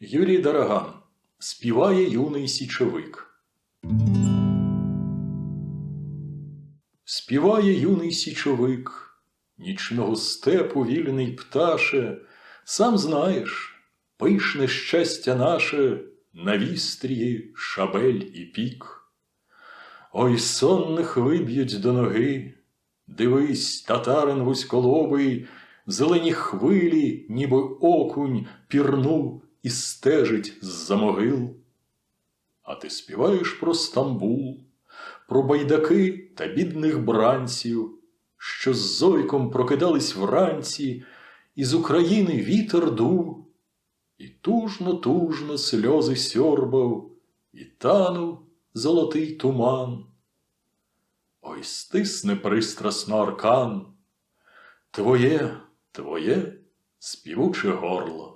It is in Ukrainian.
Юрій Дараган співає юний січовик. Співає юний січовик, нічного степу вільний пташе, сам знаєш, пишне щастя наше на вістрії шабель і пік. Ой, сонних виб'ють до ноги, дивись, татарин вузьколобий, зелені хвилі, ніби окунь, пірнув і стежить з-за могил. А ти співаєш про Стамбул, про байдаки та бідних бранців, що з зойком прокидались вранці, і з України вітер дув, і тужно-тужно сльози сьорбав, і танув золотий туман. Ой, стисне пристрасно аркан, твоє, твоє співуче горло.